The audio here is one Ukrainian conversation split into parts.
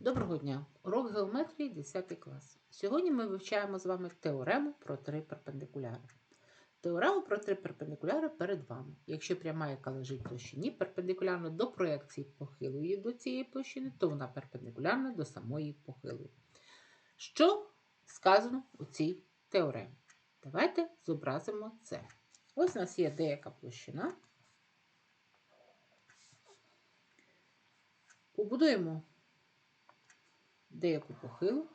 Доброго дня! Урок геометрії 10 клас. Сьогодні ми вивчаємо з вами теорему про три перпендикуляри. Теорему про три перпендикуляри перед вами. Якщо пряма, яка лежить в площині, перпендикулярно до проекції похилої до цієї площини, то вона перпендикулярна до самої похилої. Що сказано у цій теоремі? Давайте зобразимо це. Ось у нас є деяка площина. Побудуємо деяку похилу.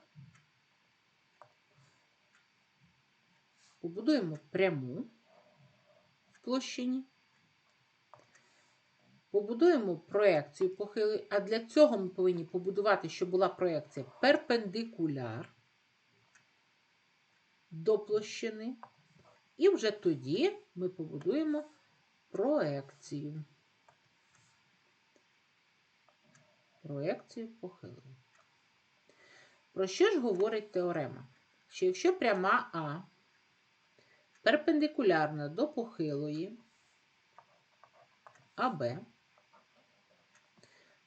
Побудуємо пряму в площині. Побудуємо проекцію похили, а для цього ми повинні побудувати, щоб була проекція перпендикуляр до площини. І вже тоді ми побудуємо проекцію. Проекцію похилої. Про що ж говорить теорема? Що якщо пряма А перпендикулярна до похилої АБ,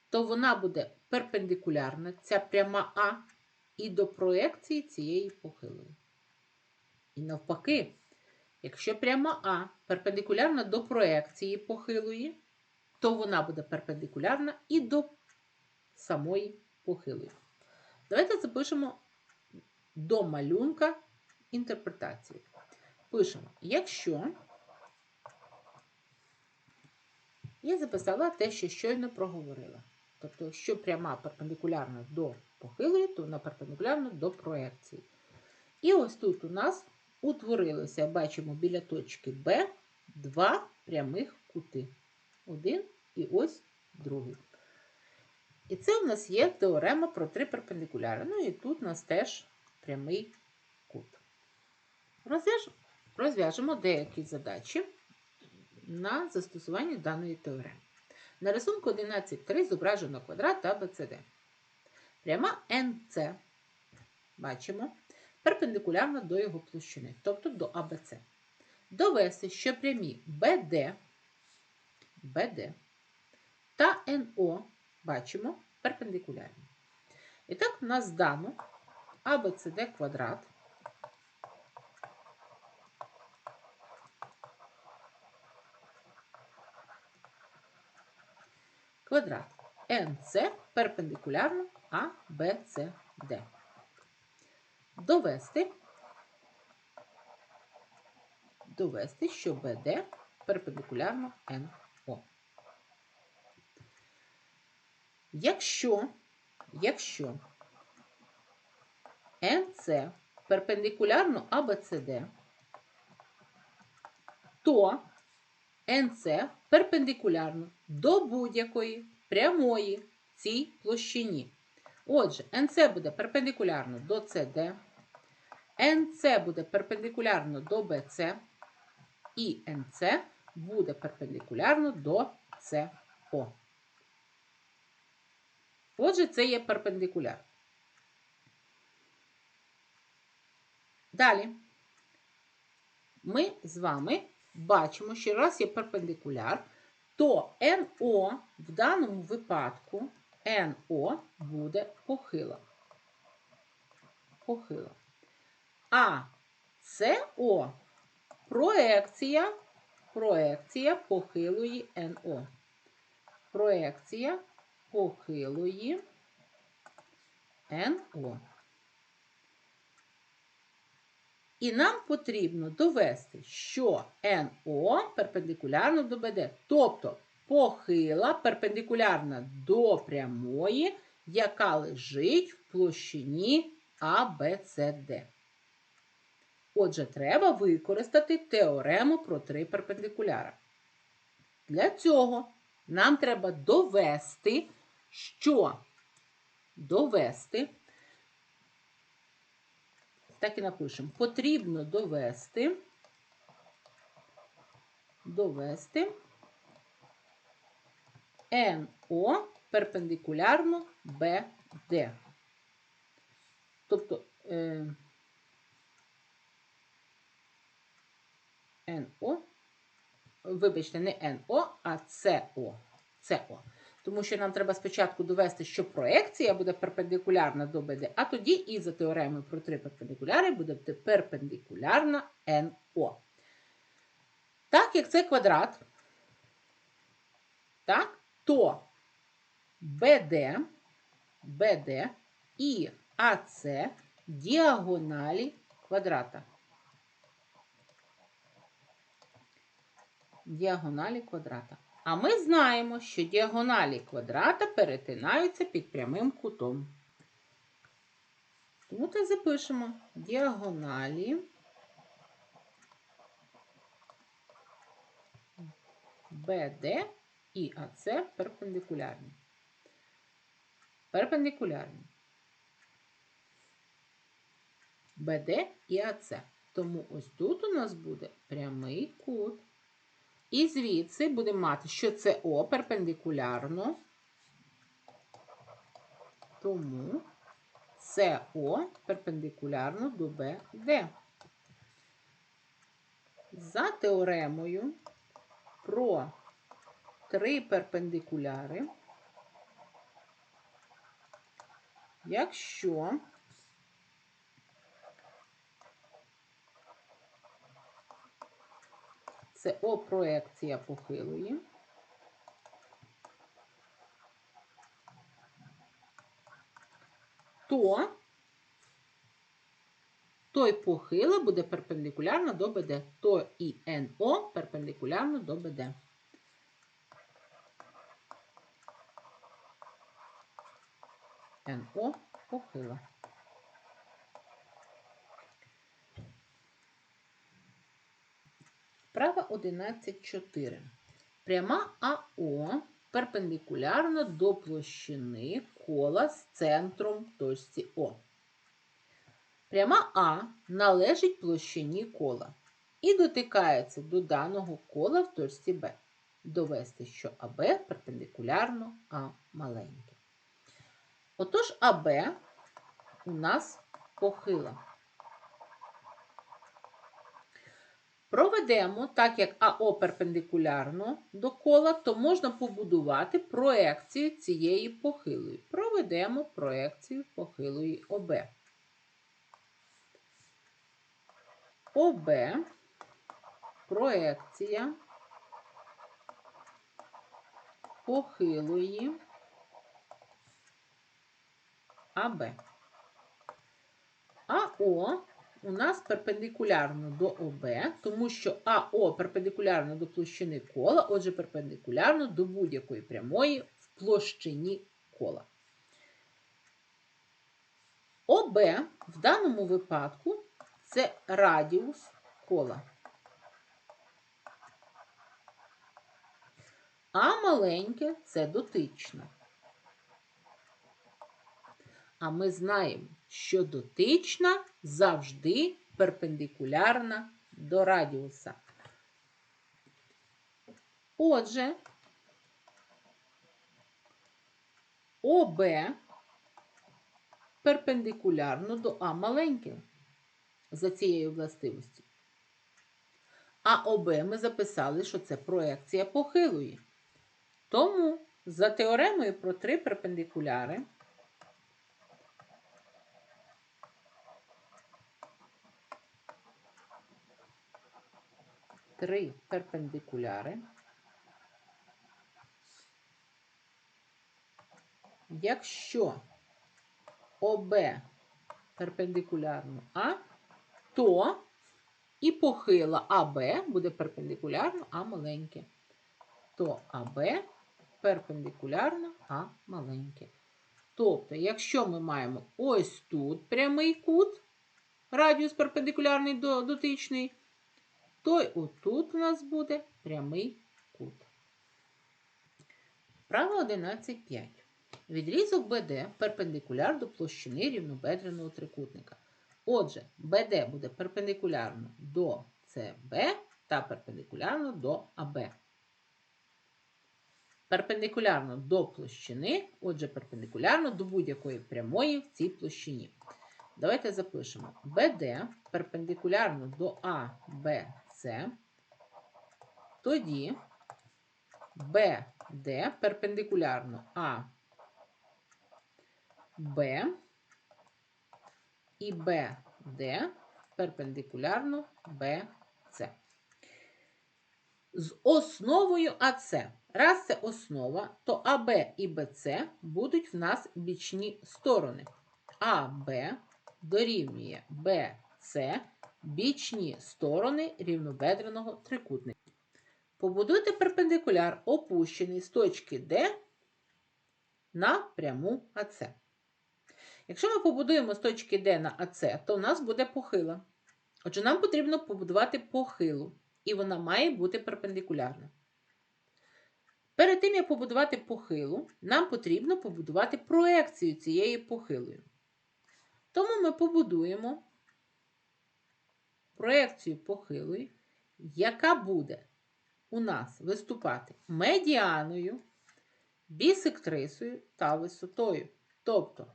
то вона буде перпендикулярна, ця пряма А, і до проекції цієї похилої. І навпаки, якщо пряма А перпендикулярна до проекції похилої, то вона буде перпендикулярна і до самої похилої. Давайте запишемо до малюнка інтерпретації. Пишемо, якщо я записала те, що щойно проговорила. Тобто, якщо пряма перпендикулярна до похилої, то вона перпендикулярна до проекції. І ось тут у нас утворилося, бачимо, біля точки Б два прямих кути. Один і ось другий. І це у нас є теорема про три перпендикуляри. Ну і тут у нас теж прямий кут. Розв'яжемо деякі задачі на застосування даної теореми. На рисунку 11.3 зображено квадрат ABCD. Пряма NC, бачимо, перпендикулярна до його площини, тобто до АБЦ. Довести, що прямі BD, BD та НО бачимо перпендикулярні. І так, у нас дано ABCD квадрат. Квадрат NC перпендикулярно ABCD. Довести, довести, що BD перпендикулярно NO. Якщо, якщо NC перпендикулярно ABCD, то NC перпендикулярно до будь-якої прямої цій площині. Отже, NC буде перпендикулярно до CD, NC буде перпендикулярно до BC, і NC буде перпендикулярно до CO. Отже, це є перпендикуляр. Далі ми з вами бачимо, що раз є перпендикуляр, то НО в даному випадку НО буде похила. Похила. А СО проекція, проекція похилої НО. Проекція похилої НО. І нам потрібно довести, що НО перпендикулярно до БД. Тобто похила перпендикулярна до прямої, яка лежить в площині ABCD. Отже, треба використати теорему про три перпендикуляра. Для цього нам треба довести, що довести, так і напишемо, потрібно довести, довести НО перпендикулярно БД. Тобто е, НО, вибачте, не НО, а СО. СО. Тому що нам треба спочатку довести, що проекція буде перпендикулярна до БД, а тоді і за теоремою про три перпендикуляри буде перпендикулярна НО. Так як це квадрат, так, то БД, БД і АЦ діагоналі квадрата. Діагоналі квадрата. А ми знаємо, що діагоналі квадрата перетинаються під прямим кутом. Тому так запишемо діагоналі BD і АЦ перпендикулярні. Перпендикулярні. BD і АЦ. Тому ось тут у нас буде прямий кут. І звідси будемо мати, що це О перпендикулярно. Тому СО перпендикулярно до БД. За теоремою про три перпендикуляри, якщо це О проекція похилої, то той похила буде перпендикулярно до БД, то і НО перпендикулярно до БД. НО похила. Вправа 11.4. Пряма АО перпендикулярно до площини кола з центром точці О. Пряма А належить площині кола і дотикається до даного кола в точці Б. Довести, що АБ перпендикулярно А маленьке. Отож, АБ у нас похила. Проведемо, так як АО перпендикулярно до кола, то можна побудувати проекцію цієї похилої. Проведемо проекцію похилої ОБ. ОБ проекція похилої АБ. АО у нас перпендикулярно до ОБ, тому що АО перпендикулярно до площини кола, отже, перпендикулярно до будь-якої прямої в площині кола. ОБ в даному випадку це радіус кола. А маленьке це дотична. А ми знаємо, що дотична завжди перпендикулярна до радіуса. Отже, ОБ перпендикулярно до А маленьке за цією властивістю. А ОБ ми записали, що це проекція похилої. Тому за теоремою про три перпендикуляри три перпендикуляри. Якщо ОБ перпендикулярно А, то і похила АБ буде перпендикулярно А маленьке. То АБ перпендикулярно А маленьке. Тобто, якщо ми маємо ось тут прямий кут, радіус перпендикулярний до дотичний, то й отут у нас буде прямий кут. Право 11,5. Відрізок БД перпендикуляр до площини рівнобедреного трикутника. Отже, БД буде перпендикулярно до СБ та перпендикулярно до АБ. Перпендикулярно до площини, отже, перпендикулярно до будь-якої прямої в цій площині. Давайте запишемо БД перпендикулярно до АБЦ. Тоді BD перпендикулярно А, Б і BD перпендикулярно BC. З основою АС. Раз це основа, то АБ і БЦ будуть в нас бічні сторони. АБ дорівнює БЦ бічні сторони рівнобедреного трикутника. Побудуйте перпендикуляр, опущений з точки D на пряму АЦ. Якщо ми побудуємо з точки D на АЦ, то у нас буде похила. Отже, нам потрібно побудувати похилу, і вона має бути перпендикулярна. Перед тим, як побудувати похилу, нам потрібно побудувати проекцію цієї похилої. Тому ми побудуємо проекцію похилої, яка буде у нас виступати медіаною, бісектрисою та висотою. Тобто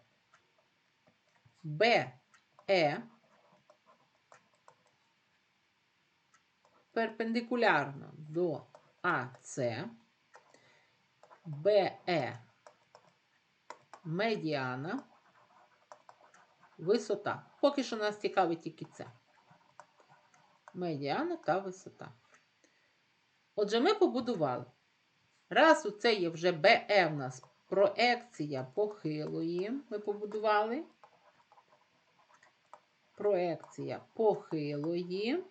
BE перпендикулярно до АС, BE медіана, висота. Поки що нас цікавить тільки це. Медіана та висота. Отже, ми побудували. Раз у це є вже БЕ в нас проекція похилої, ми побудували. Проекція похилої.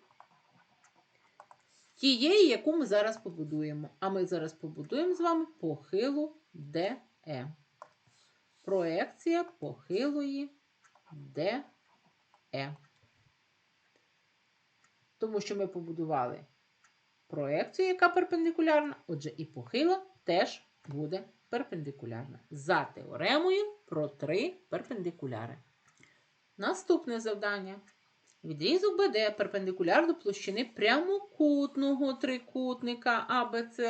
Тієї, яку ми зараз побудуємо. А ми зараз побудуємо з вами похилу ДЕ. Проекція похилої ДЕ. Тому що ми побудували проекцію, яка перпендикулярна, отже, і похила теж буде перпендикулярна. За теоремою про три перпендикуляри. Наступне завдання. Відрізок БД перпендикуляр до площини прямокутного трикутника АБЦ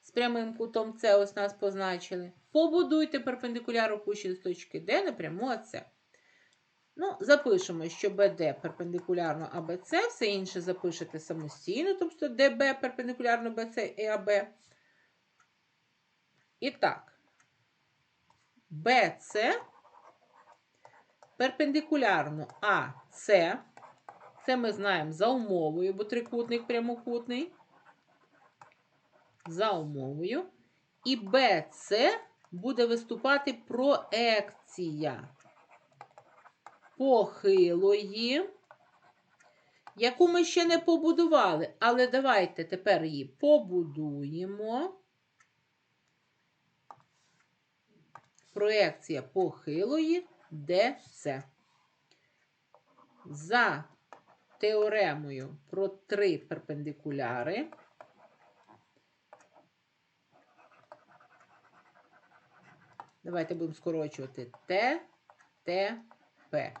з прямим кутом С ось нас позначили. Побудуйте перпендикуляр опущений з точки Д на пряму АЦ. Ну, запишемо, що БД перпендикулярно АБЦ, все інше запишете самостійно, тобто ДБ перпендикулярно БЦ і АБ. І так, БЦ перпендикулярно АЦ, це ми знаємо за умовою, бо трикутник прямокутний. За умовою. І БЦ буде виступати проекція похилої, яку ми ще не побудували. Але давайте тепер її побудуємо. Проекція похилої ДЦ. За теоремою про три перпендикуляри. Давайте будемо скорочувати Т, Т, П.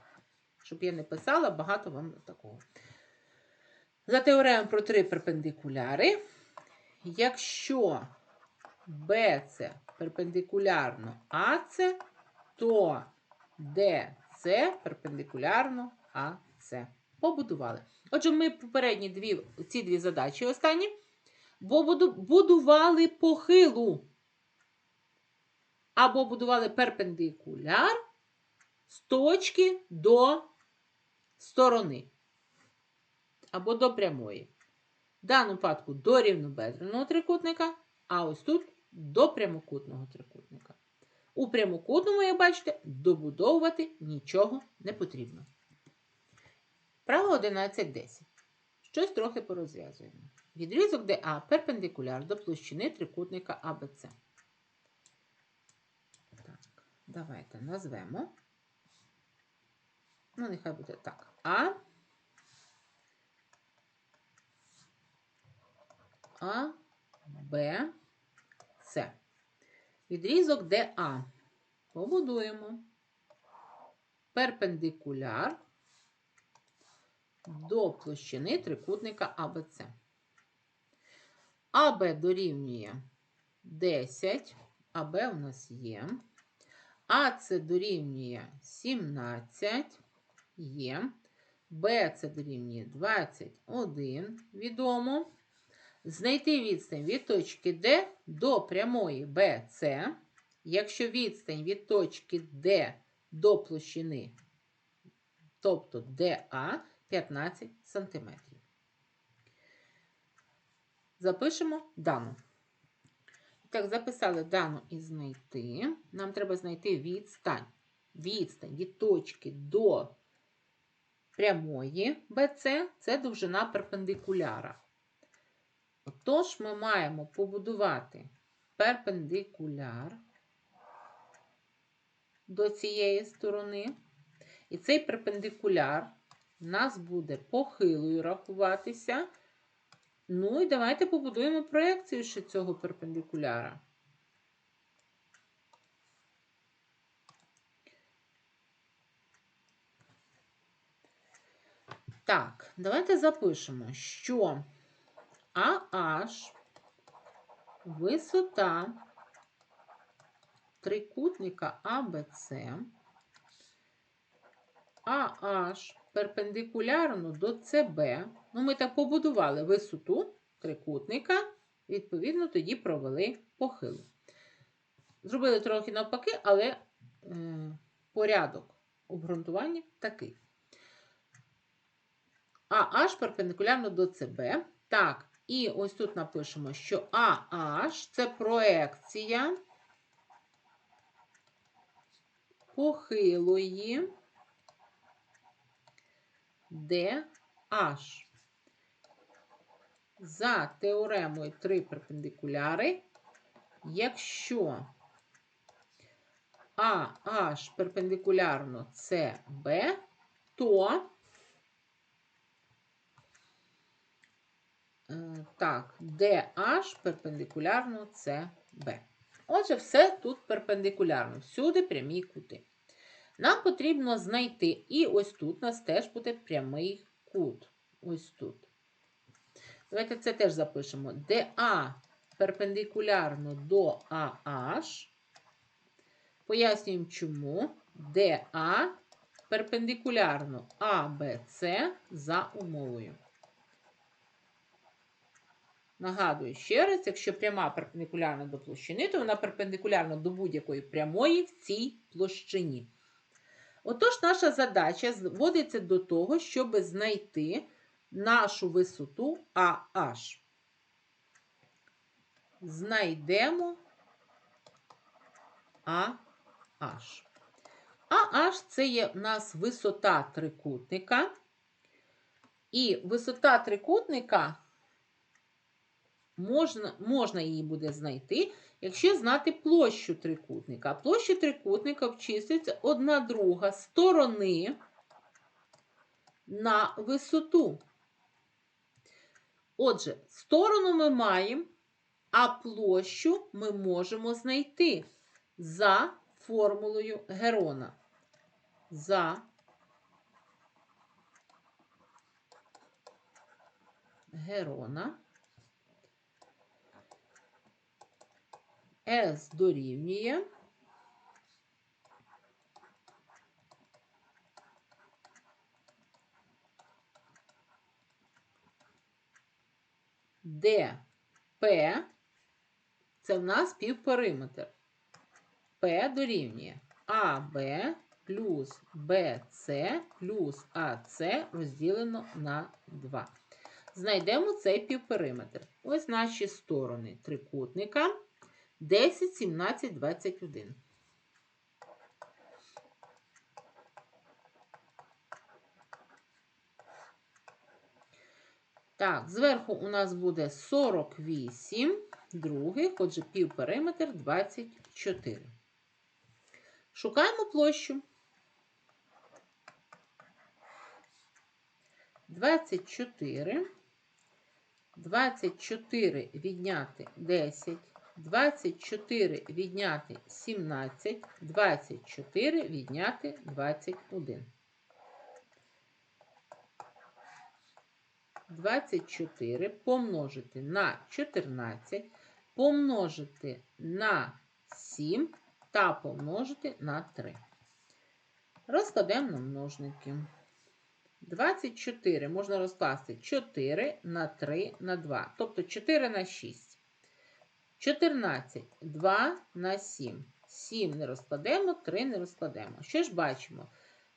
Щоб я не писала, багато вам такого. За теоремою про три перпендикуляри. Якщо БЦ перпендикулярно АЦ, то ДЦ перпендикулярно АЦ. Побудували. Отже, ми попередні дві, ці дві задачі останні будували похилу. Або будували перпендикуляр з точки до сторони. Або до прямої. В даному випадку до рівнобедреного трикутника, а ось тут до прямокутного трикутника. У прямокутному, як бачите, добудовувати нічого не потрібно. Право 11.10. Щось трохи порозв'язуємо. Відрізок ДА перпендикуляр до площини трикутника АБЦ. Так, давайте назвемо. Ну, нехай буде так. А. А, Б, С. Відрізок ДА. Побудуємо. Перпендикуляр до площини трикутника АБЦ. АБ дорівнює 10, АБ у нас є. АЦ дорівнює 17 є. Б це дорівнює 21, відомо. Знайти відстань від точки D до прямої BC, якщо відстань від точки D до площини, тобто DA, 15 см. Запишемо дану. Так, записали дану і знайти. Нам треба знайти відстань. Відстань від точки до прямої BC – це довжина перпендикуляра. Отож, ми маємо побудувати перпендикуляр до цієї сторони. І цей перпендикуляр у нас буде похилою рахуватися. Ну і давайте побудуємо проекцію ще цього перпендикуляра. Так, давайте запишемо, що AH висота трикутника ABC, AH перпендикулярно до CB. Ну, ми так побудували висоту трикутника, відповідно, тоді провели похилу. Зробили трохи навпаки, але е, порядок обґрунтування такий. AH перпендикулярно до CB. Так, і ось тут напишемо, що AH це проекція похилої DH. За теоремою 3 перпендикуляри, якщо AH перпендикулярно CB, то так, DH перпендикулярно CB. Отже, все тут перпендикулярно, всюди прямі кути. Нам потрібно знайти, і ось тут у нас теж буде прямий кут. Ось тут. Давайте це теж запишемо. DA перпендикулярно до AH. Пояснюємо, чому. DA перпендикулярно ABC за умовою. Нагадую ще раз, якщо пряма перпендикулярна до площини, то вона перпендикулярна до будь-якої прямої в цій площині. Отож, наша задача зводиться до того, щоб знайти нашу висоту AH. Знайдемо AH. AH це є у нас висота трикутника. І висота трикутника можна можна її буде знайти, якщо знати площу трикутника. Площа трикутника обчислюється одна друга сторони на висоту. Отже, сторону ми маємо, а площу ми можемо знайти за формулою Герона. За Герона. S дорівнює. Д П це в нас півпериметр. П дорівнює АБ плюс БЦ плюс АЦ розділено на 2. Знайдемо цей півпериметр. Ось наші сторони трикутника. 10, 17, 21. Так, зверху у нас буде 48 других, отже, півпериметр 24. Шукаємо площу. 24. 24 відняти 10. 24 відняти 17, 24 відняти 21. 24 помножити на 14, помножити на 7 та помножити на 3. Розкладемо на множники. 24 можна розкласти 4 на 3 на 2, тобто 4 на 6. 14, 2 на 7. 7 не розкладемо, 3 не розкладемо. Що ж бачимо?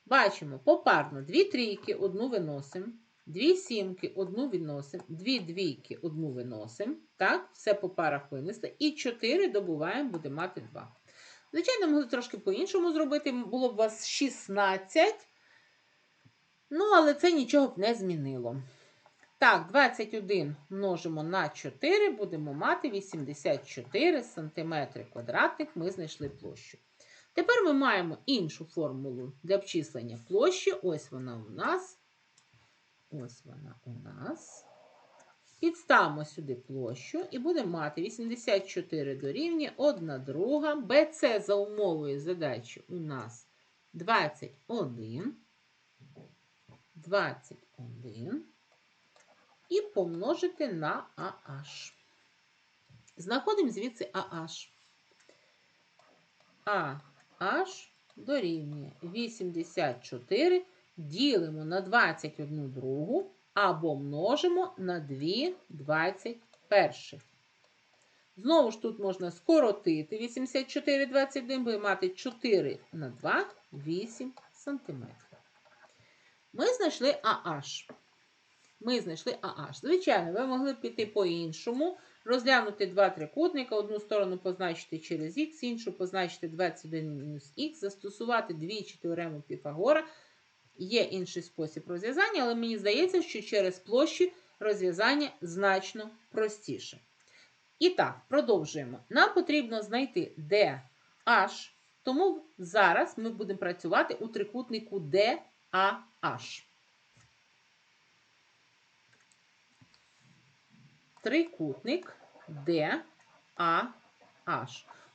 Бачимо попарно 2 трійки, одну виносимо, 2 сімки, одну відносимо, 2 двійки, одну виносимо. Так, все по парах винесли. І 4 добуваємо, буде мати 2. Звичайно, могли трошки по-іншому зробити. Було б у вас 16. Ну, але це нічого б не змінило. Так, 21 множимо на 4, будемо мати 84 см квадратних, ми знайшли площу. Тепер ми маємо іншу формулу для обчислення площі. Ось вона у нас. Ось вона у нас. Підставимо сюди площу і будемо мати 84 дорівнює 1 друга. BC за умовою задачі у нас 21. 21 і помножити на AH. Знаходимо звідси AH. AH дорівнює 84, ділимо на 21 другу або множимо на 2 21. Знову ж тут можна скоротити 84 21, буде мати 4 на 2 8 см. Ми знайшли AH. Ми знайшли AH. Звичайно, ви могли піти по-іншому, розглянути два трикутника, одну сторону позначити через х, іншу позначити 21-х, застосувати двічі теорему Піфагора. Є інший спосіб розв'язання, але мені здається, що через площі розв'язання значно простіше. І так, продовжуємо. Нам потрібно знайти DH, тому зараз ми будемо працювати у трикутнику DAH. Трикутник DAH.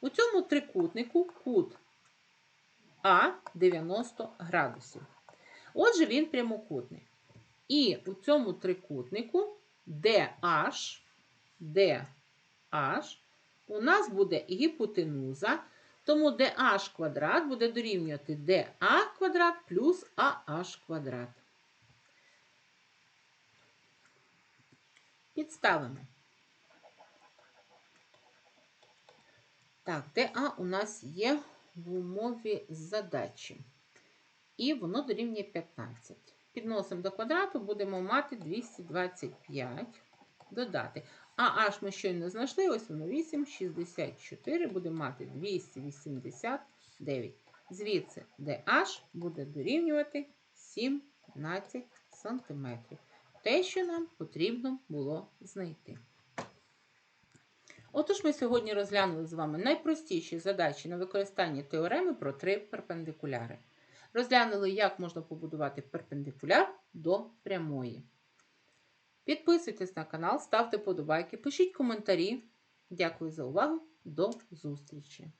У цьому трикутнику кут А 90 градусів. Отже, він прямокутний. І у цьому трикутнику DH, DH у нас буде гіпотенуза, тому DH квадрат буде дорівнювати DA квадрат плюс AH квадрат. Підставимо. Так, ДА у нас є в умові задачі. І воно дорівнює 15. Підносимо до квадрату, будемо мати 225 додати. А аж ми щойно знайшли, ось воно 8, 64, будемо мати 289. Звідси DH буде дорівнювати 17 см. Те, що нам потрібно було знайти. Отож, ми сьогодні розглянули з вами найпростіші задачі на використання теореми про три перпендикуляри. Розглянули, як можна побудувати перпендикуляр до прямої. Підписуйтесь на канал, ставте подобайки, пишіть коментарі. Дякую за увагу. До зустрічі!